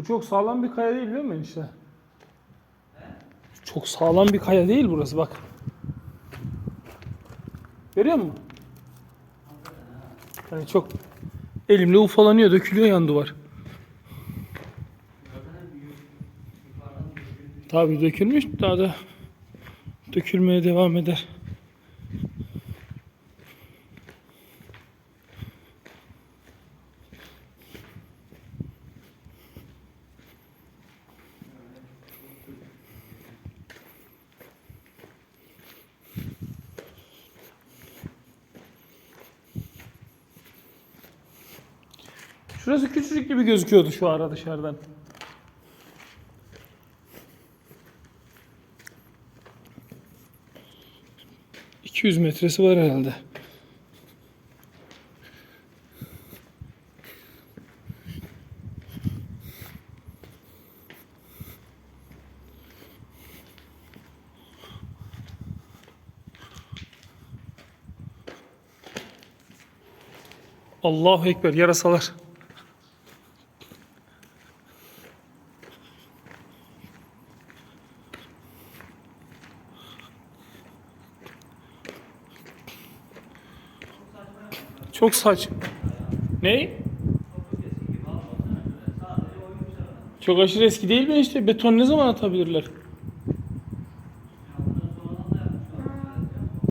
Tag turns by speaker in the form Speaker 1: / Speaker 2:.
Speaker 1: Bu çok sağlam bir kaya değil biliyor musun işte? Çok sağlam bir kaya değil burası bak. Görüyor musun? Yani çok elimle ufalanıyor, dökülüyor yan duvar. Tabii dökülmüş daha da dökülmeye devam eder. Şurası küçücük gibi gözüküyordu şu ara dışarıdan. ...200 metresi var herhalde. Allahu Ekber yarasalar. Çok saç. Ne? Çok aşırı eski değil mi işte? Beton ne zaman atabilirler?